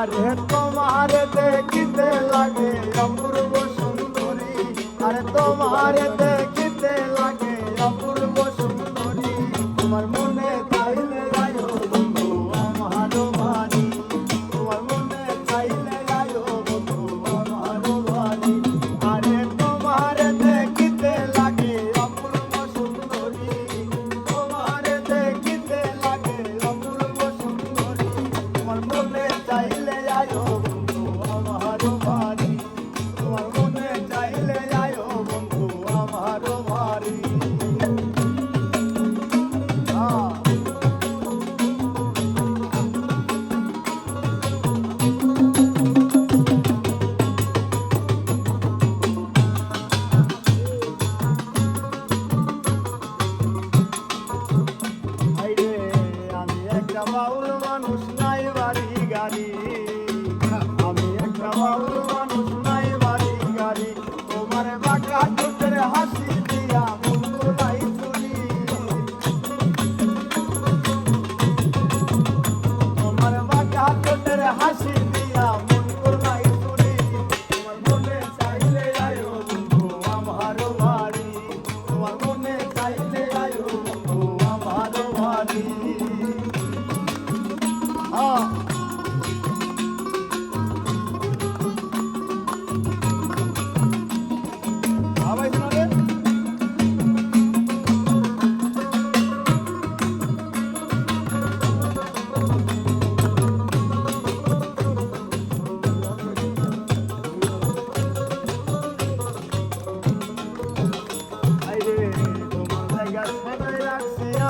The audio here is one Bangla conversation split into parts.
আরে তোমার দেখিতে লাগে অপূর্ব সুন্দরী। আরে তোমার দেখিতে লাগে অপূর্ব সুন্দরী। তোমার মনে তাইলে আয়ো বন্ধু আমার বাড়ি তোমার মনে তাইলে আয়ো বন্ধু আমার বাড়ি আরে তোমার দেখিতে লাগে অপূর্ব সুন্দরী। তোমার দেখিতে লাগে অপূর্ব সুন্দরী। তোমার মনে 来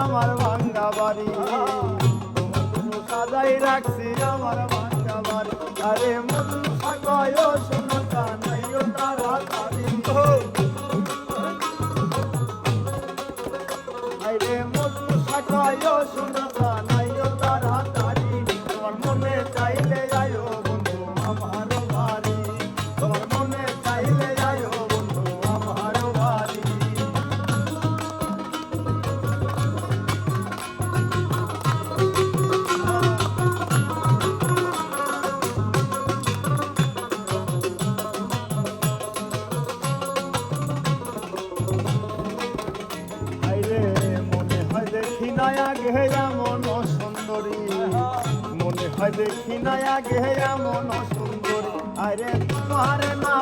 আমার ভাঙ্গা বাড়ি। রাখছি আমার বাংলার আরে মন থাকায় নয়া গেয়া মন সুন্দরী। মনে হয় দেখি নয়া গেয়া মন সুন্দরী। আরে তোমার না